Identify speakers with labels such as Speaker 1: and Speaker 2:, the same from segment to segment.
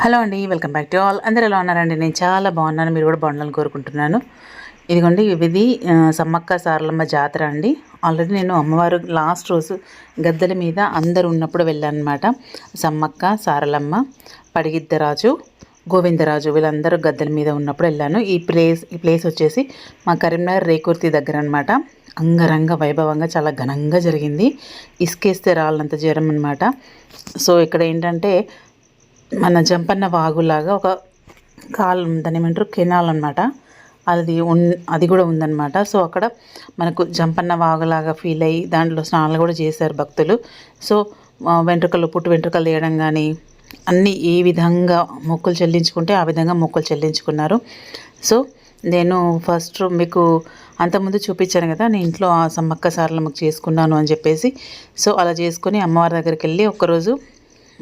Speaker 1: Hello అండి welcome back to all. అందరు ఎలా ఉన్నారండి? నేను చాలా బాగున్నాను మీరు కూడా బాగుండాలని కోరుకుంటున్నాను. ఇదిగోండి ఇది సమ్మక్క సారలమ్మ జాతర అండి. ఆల్రెడీ నేను అమ్మవారు లాస్ట్ రోజు గద్దెల మీద అందరు ఉన్నప్పుడు వెళ్ళాను అనమాట సమ్మక్క సారలమ్మ పడిగిద్దరాజు గోవిందరాజు వీళ్ళందరూ గద్దెల మీద ఉన్నప్పుడు వెళ్ళాను. ఈ ప్లేస్ ఈ ప్లేస్ వచ్చేసి మా కరీంనగర్ రేకుర్తి దగ్గర అనమాట అంగరంగ వైభవంగా చాలా ఘనంగా జరిగింది. ఇసుకేస్తే రాళ్ళంత జ్వరం అనమాట సో ఇక్కడ ఏంటంటే మన జంపన్న వాగులాగా ఒక కాలు దాని ఏమంటారు? కెనాల్ అనమాట అది ఉన్ అది కూడా ఉందన్నమాట. సో అక్కడ మనకు జంపన్న వాగులాగా ఫీల్ అయ్యి దాంట్లో స్నానాలు కూడా చేశారు భక్తులు. సో వెంట్రుకలు పుట్టు వెంట్రుకలు తీయడం కానీ అన్నీ ఏ విధంగా మొక్కులు చెల్లించుకుంటే ఆ విధంగా మొక్కులు చెల్లించుకున్నారు. సో నేను ఫస్ట్ మీకు అంతకుముందు చూపించాను కదా నేను ఇంట్లో ఆ సమ్మక్క సారలమ్మకు చేసుకున్నాను అని చెప్పేసి. సో అలా చేసుకొని అమ్మవారి దగ్గరికి వెళ్ళి ఒక్కరోజు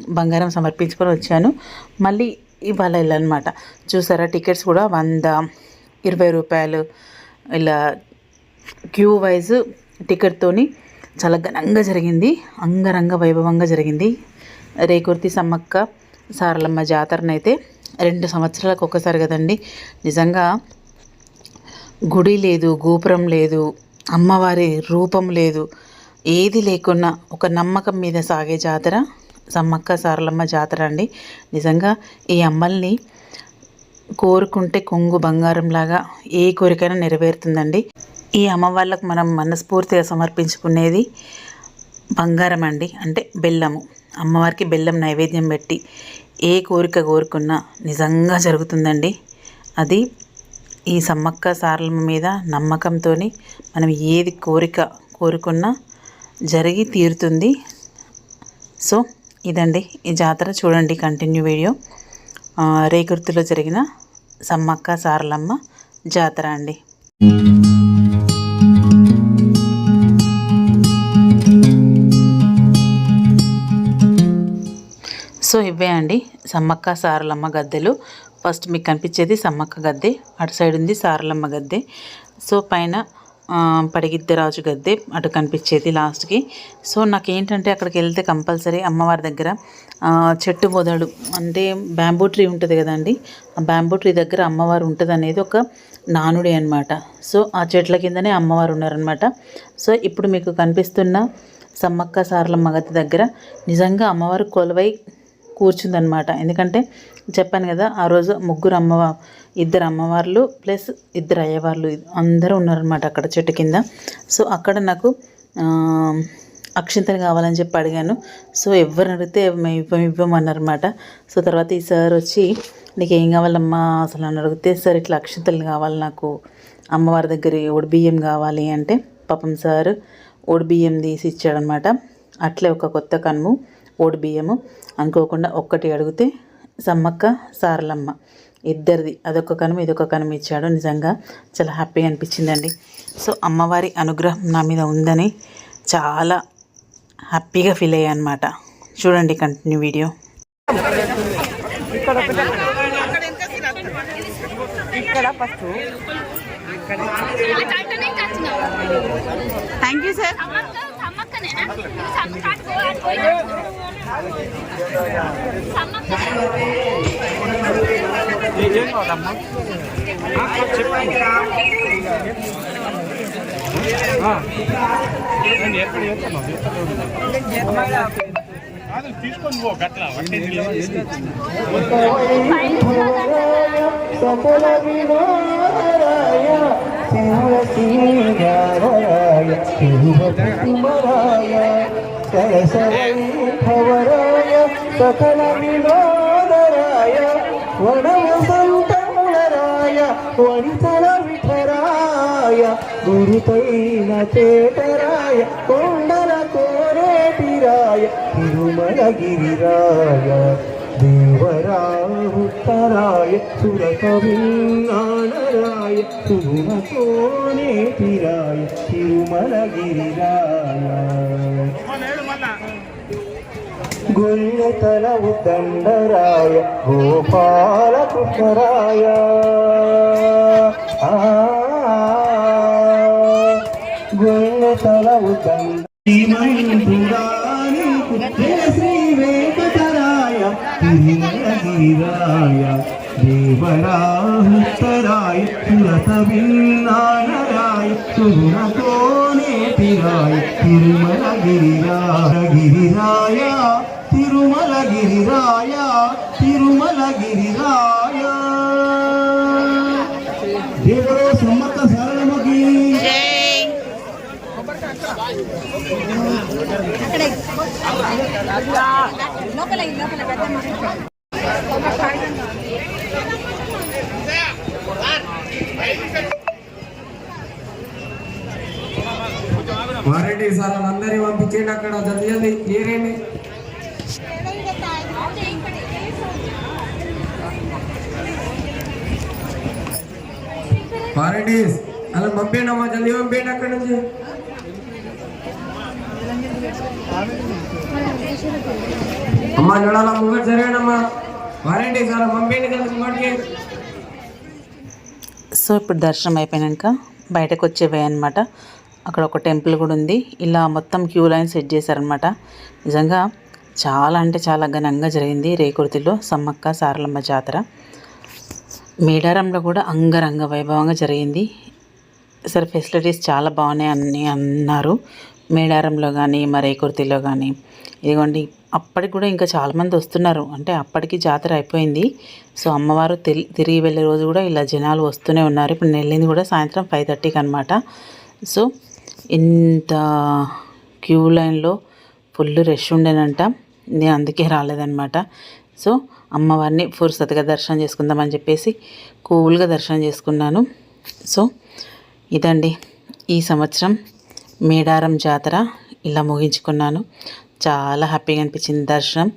Speaker 1: బంగారం సమర్పించుకొని వచ్చాను. మళ్ళీ ఇవాళ వెళ్ళనమాట. చూసారా టికెట్స్ కూడా వంద ఇరవై రూపాయలు. ఇలా క్యూ వైజ్ టికెట్తోని చాలా ఘనంగా జరిగింది. అంగరంగ వైభవంగా జరిగింది. రేకుర్తి సమ్మక్క సారలమ్మ జాతరనైతే రెండు సంవత్సరాలకు ఒక్కసారి కదండి. నిజంగా గుడి లేదు గోపురం లేదు అమ్మవారి రూపం లేదు ఏది లేకున్నా ఒక నమ్మకం మీద సాగే జాతర. సమ్మక్క సారలమ్మ జాతర అండి. నిజంగా ఈ అమ్మల్ని కోరుకుంటే కొంగు బంగారంలాగా ఏ కోరికైనా నెరవేరుతుందండి. ఈ అమ్మ వాళ్ళకు మనం మనస్ఫూర్తిగా సమర్పించుకునేది బంగారం అండి. అంటే బెల్లము. అమ్మవారికి బెల్లం నైవేద్యం పెట్టి ఏ కోరిక కోరుకున్నా నిజంగా జరుగుతుందండి. అది ఈ సమ్మక్క సారలమ్మ మీద నమ్మకంతో మనం ఏది కోరిక కోరుకున్నా జరిగి తీరుతుంది. సో ఇదండి. ఈ జాతర చూడండి కంటిన్యూ వీడియో రేకుర్తిలో జరిగిన సమ్మక్క సారలమ్మ జాతర అండి. సో ఇవే అండి సమ్మక్క సారలమ్మ గద్దెలు. ఫస్ట్ మీకు కనిపించేది సమ్మక్క గద్దె. అటు సైడ్ ఉంది సారలమ్మ గద్దె. సో పైన పడిగిద్దరాజు గద్దె అటు కనిపించేది లాస్ట్కి. సో నాకేంటంటే అక్కడికి వెళ్తే కంపల్సరీ అమ్మవారి దగ్గర చెట్టు మొదడు అంటే బ్యాంబూ ట్రీ ఉంటుంది కదండి ఆ బ్యాంబూ ట్రీ దగ్గర అమ్మవారు ఉంటుంది అనేది ఒక నానుడి అనమాట సో ఆ చెట్ల కిందనే అమ్మవారు ఉన్నారనమాట సో ఇప్పుడు మీకు కనిపిస్తున్న సమ్మక్క సారలమ్మ గద్దె దగ్గర నిజంగా అమ్మవారు కొలువై కూర్చుందనమాట ఎందుకంటే చెప్పాను కదా ఆ రోజు ముగ్గురు అమ్మవ ఇద్దరు అమ్మవార్లు ప్లస్ ఇద్దరు అయ్యవార్లు అందరూ ఉన్నారనమాట అక్కడ చెట్టు కింద. సో అక్కడ నాకు అక్షింతలు కావాలని చెప్పి అడిగాను. సో ఎవరిని అడిగితే మేము ఇవ్వం ఇవ్వమన్నారనమాట సో తర్వాత ఈ సార్ వచ్చి నీకు ఏం కావాలమ్మా? అసలు అని అడిగితే సార్ ఇట్లా అక్షింతలు కావాలి నాకు. అమ్మవారి దగ్గర ఒడి బియ్యం కావాలి. అంటే పాపం సార్ ఒడి బియ్యం తీసి ఇచ్చాడనమాట అట్లే ఒక కొత్త కనుము ఓడి బియ్యము. అనుకోకుండా ఒక్కటి అడిగితే సమ్మక్క సారలమ్మ. ఇద్దరిది. అదొక కనుమ ఇదొక కనుమ ఇచ్చాడు. నిజంగా చాలా హ్యాపీగా అనిపించిందండి. సో అమ్మవారి అనుగ్రహం నా మీద ఉందని చాలా హ్యాపీగా ఫీల్ అయ్యా అనమాట చూడండి continue video.
Speaker 2: Thank you sir
Speaker 3: తీసుకొని పో గట్ల
Speaker 4: సకల వినారాయ శివ సింగారాయ శివరాయ సరసవైభవరాయ సకల వినోదరాయ వనవసంతములరాయ వనితల విఠరాయ గురుతైన చేతరాయ కొండల కోరేటిరాయ తిరుమలగిరిరాయ దేవరాహుత్తరాయ సురకవిన్నానరాయ సుగుణతోనేతిరాయ తిరుమలగిరిరాయ. గుళ్ళతల ఉద్దండరాయ గోపాలకృష్ణరాయ ఆ గుళ్ళతల ఉద్దండ శ్రీమంతురాని శ్రీ వెంకటరాయ గిరిమలగిరాయ దేవరాహుత్తరాయ సురత విన్నాయరాయ సుగుణకోనేటిరాయ తిరుమలగిరిరాయ గిరిరాయ తిరుమల గిరిరాయ తిరుమల గిరిరాయ దేవుడు సమ్మక్క సారలమ్మకి
Speaker 2: జై
Speaker 5: వారండి సార్ అందరినీ పంపించేయండి అక్కడ జల్దీ జల్దీ క్లియర్ అయ్యండి అలా పంపేయండి అమ్మా జల్దీ పంపేయండి అక్కడ నుంచి? అమ్మా చూడాలా ముంగట్ జరగండి అమ్మా వారండి సార్ పంపేయండి కదా ముంగట్కి
Speaker 1: సో ఇప్పుడు దర్శనం అయిపోయాక బయటకు వచ్చేవే అనమాట అక్కడ ఒక టెంపుల్ కూడా ఉంది. ఇలా మొత్తం క్యూ లైన్ సెట్ చేశారనమాట నిజంగా చాలా అంటే చాలా ఘనంగా జరిగింది రేకుర్తిలో సమ్మక్క సారలమ్మ జాతర. మేడారంలో కూడా అంగరంగ వైభవంగా జరిగింది. సార్ ఫెసిలిటీస్ చాలా బాగున్నాయి అని అన్నారు. మేడారంలో కానీ మరి రేకుర్తిలో కానీ ఇదిగోండి అప్పటికి కూడా ఇంకా చాలామంది వస్తున్నారు. అంటే అప్పటికి జాతర అయిపోయింది. సో అమ్మవారు తిరిగి వెళ్ళే రోజు కూడా ఇలా జనాలు వస్తూనే ఉన్నారు. ఇప్పుడు నేను వెళ్ళింది కూడా సాయంత్రం ఫైవ్ థర్టీకి అనమాట సో ఇంత క్యూ లైన్లో ఫుల్ రష్ ఉండేనంట. నేను అందుకే రాలేదనమాట సో అమ్మవారిని ఫుర్సత్గా దర్శనం చేసుకుందామని చెప్పేసి కూల్గా దర్శనం చేసుకున్నాను. సో ఇదండి ఈ సంవత్సరం మేడారం జాతర ఇలా ముగించుకున్నాను. చాలా హ్యాపీగా అనిపించింది దర్శనం.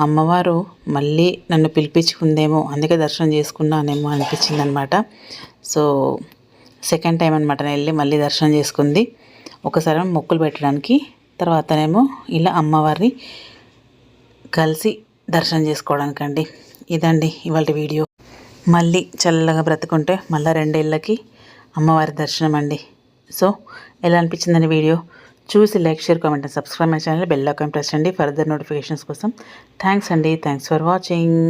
Speaker 1: అమ్మవారు మళ్ళీ నన్ను పిలిపించుకుందేమో అందుకే దర్శనం చేసుకున్నానేమో అనిపించింది అనమాట సో సెకండ్ టైం అనమాట నేను వెళ్ళి మళ్ళీ దర్శనం చేసుకుంది. ఒకసారి మొక్కులు పెట్టడానికి తర్వాతనేమో ఇలా అమ్మవారిని కలిసి దర్శనం చేసుకోవడానికండి. ఇదండి ఇవాళ వీడియో. మళ్ళీ చల్లగా బ్రతుకుంటే మళ్ళీ రెండేళ్ళకి అమ్మవారి దర్శనం అండి సో ఎలా అనిపించిందని వీడియో? చూసి like share comment and subscribe my channel. Bell icon press చేయండి. ఫర్దర్ నోటిఫికేషన్స్ కోసం. థ్యాంక్స్ అండి. Thanks for watching.